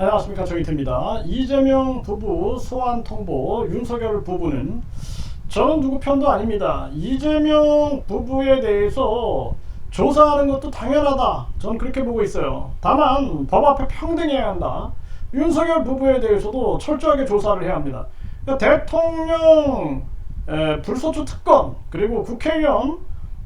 안녕하십니까 정희태입니다. 이재명 부부 소환 통보 윤석열 부부는 저는 누구 편도 아닙니다. 이재명 부부에 대해서 조사하는 것도 당연하다. 저는 그렇게 보고 있어요. 다만 법 앞에 평등해야 한다. 윤석열 부부에 대해서도 철저하게 조사를 해야 합니다. 그러니까 대통령 에, 불소추 특권 그리고 국회의원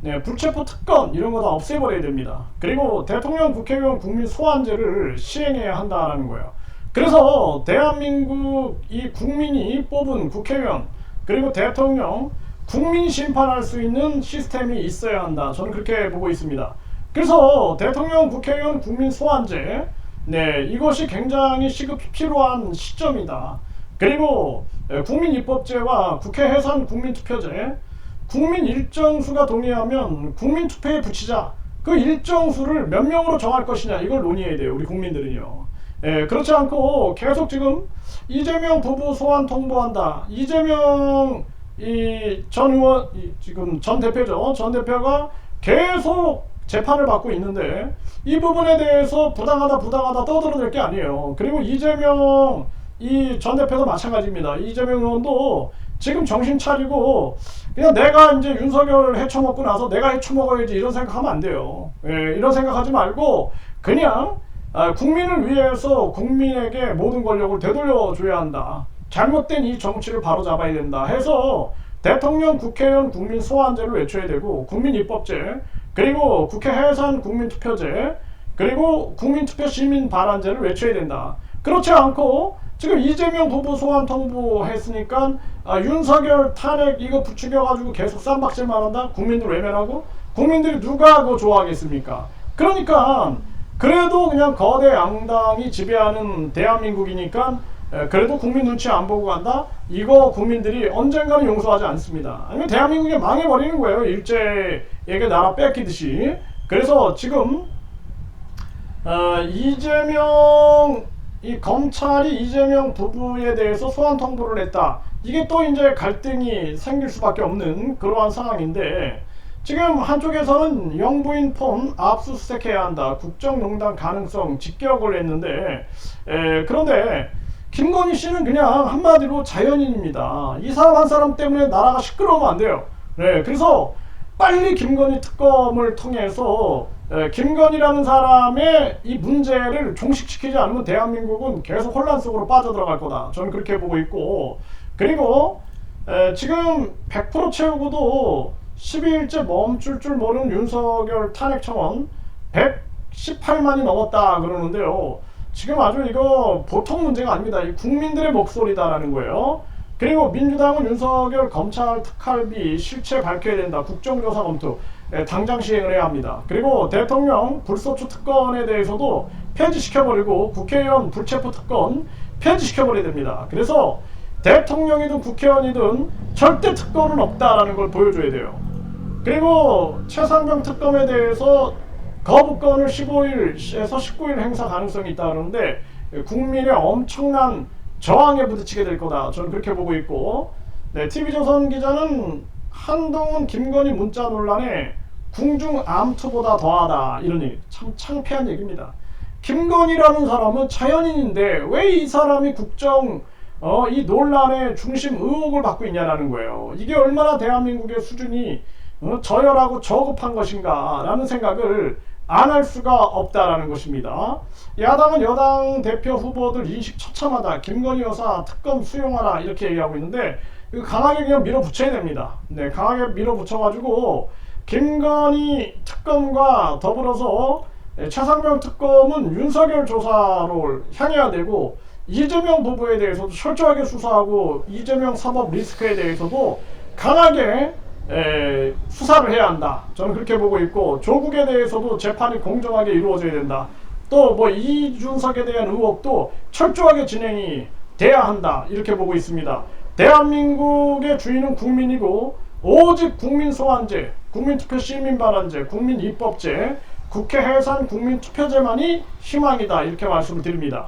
네, 불체포 특권 이런 거 다 없애버려야 됩니다. 그리고 대통령 국회의원 국민 소환제를 시행해야 한다라는 거예요. 그래서 대한민국 이 국민이 뽑은 국회의원 그리고 대통령 국민 심판할 수 있는 시스템이 있어야 한다. 저는 그렇게 보고 있습니다. 그래서 대통령 국회의원 국민 소환제 네 이것이 굉장히 시급히 필요한 시점이다. 그리고 에, 국민 입법제와 국회 해산 국민 투표제 국민 일정 수가 동의하면 국민 투표에 붙이자. 그 일정 수를 몇 명으로 정할 것이냐 이걸 논의해야 돼요. 우리 국민들은요. 예, 그렇지 않고 계속 지금 이재명 부부 소환 통보한다. 이재명 이 전 의원 이 지금 전 대표죠. 전 대표가 계속 재판을 받고 있는데 이 부분에 대해서 부당하다 부당하다 떠들어댈 게 아니에요. 그리고 이재명 이 전 대표도 마찬가지입니다. 이재명 의원도 지금 정신 차리고 그냥 내가 이제 윤석열 해쳐먹고 나서 내가 해쳐먹어야지 이런 생각하면 안 돼요. 예, 이런 생각하지 말고 그냥 아, 국민을 위해서 국민에게 모든 권력을 되돌려줘야 한다. 잘못된 이 정치를 바로잡아야 된다 해서 대통령, 국회의원, 국민 소환제를 외쳐야 되고 국민 입법제 그리고 국회 해산 국민 투표제 그리고 국민 투표 시민 발안제를 외쳐야 된다. 그렇지 않고 지금 이재명 부부 소환 통보했으니까 아, 윤석열 탄핵 이거 부추겨가지고 계속 쌈박질만 한다? 국민들 외면하고 국민들이 누가 그거 좋아하겠습니까? 그러니까 그래도 그냥 거대 양당이 지배하는 대한민국이니까 에, 그래도 국민 눈치 안 보고 간다? 이거 국민들이 언젠가는 용서하지 않습니다. 아니면 대한민국이 망해버리는 거예요. 일제에게 나라 뺏기듯이. 그래서 지금 어, 이재명 이 검찰이 이재명 부부에 대해서 소환 통보를 했다. 이게 또 이제 갈등이 생길 수밖에 없는 그러한 상황인데 지금 한쪽에서는 영부인 폰 압수수색해야 한다. 국정농단 가능성 직격을 했는데 에, 그런데 김건희 씨는 그냥 한마디로 자연인입니다. 이 사람 한 사람 때문에 나라가 시끄러우면 안 돼요. 네, 그래서 빨리 김건희 특검을 통해서 에, 김건희라는 사람의 이 문제를 종식시키지 않으면 대한민국은 계속 혼란 속으로 빠져들어갈 거다. 저는 그렇게 보고 있고 그리고 에, 지금 100% 채우고도 12일째 멈출 줄 모르는 윤석열 탄핵 청원 118만이 넘었다 그러는데요. 지금 아주 이거 보통 문제가 아닙니다. 이 국민들의 목소리다라는 거예요. 그리고 민주당은 윤석열 검찰 특활비 실체 밝혀야 된다. 국정조사 검토 예, 당장 시행을 해야 합니다. 그리고 대통령 불소추 특권에 대해서도 폐지시켜버리고 국회의원 불체포 특권 폐지시켜버려야 됩니다. 그래서 대통령이든 국회의원이든 절대 특권은 없다라는 걸 보여줘야 돼요. 그리고 최상병 특검에 대해서 거부권을 15일에서 19일 행사 가능성이 있다 그러는데 국민의 엄청난 저항에 부딪히게 될 거다. 저는 그렇게 보고 있고 네, TV조선 기자는 한동훈 김건희 문자 논란에 궁중 암투보다 더하다 이런 얘기 참 창피한 얘기입니다. 김건희라는 사람은 자연인인데 왜 이 사람이 국정 어, 이 논란의 중심 의혹을 받고 있냐라는 거예요. 이게 얼마나 대한민국의 수준이 어, 저열하고 저급한 것인가라는 생각을 안 할 수가 없다라는 것입니다. 야당은 여당 대표 후보들 인식 처참하다. 김건희 여사 특검 수용하라 이렇게 얘기하고 있는데 강하게 그냥 밀어붙여야 됩니다. 네, 강하게 밀어붙여가지고 김건희 특검과 더불어서 최상병 특검은 윤석열 조사로 향해야 되고 이재명 부부에 대해서도 철저하게 수사하고 이재명 사법 리스크에 대해서도 강하게 에, 수사를 해야 한다. 저는 그렇게 보고 있고 조국에 대해서도 재판이 공정하게 이루어져야 된다. 또 뭐 이준석에 대한 의혹도 철저하게 진행이 돼야 한다. 이렇게 보고 있습니다. 대한민국의 주인은 국민이고 오직 국민 소환제, 국민투표 시민 발언제, 국민 입법제, 국회 해산 국민 투표제만이 희망이다. 이렇게 말씀을 드립니다.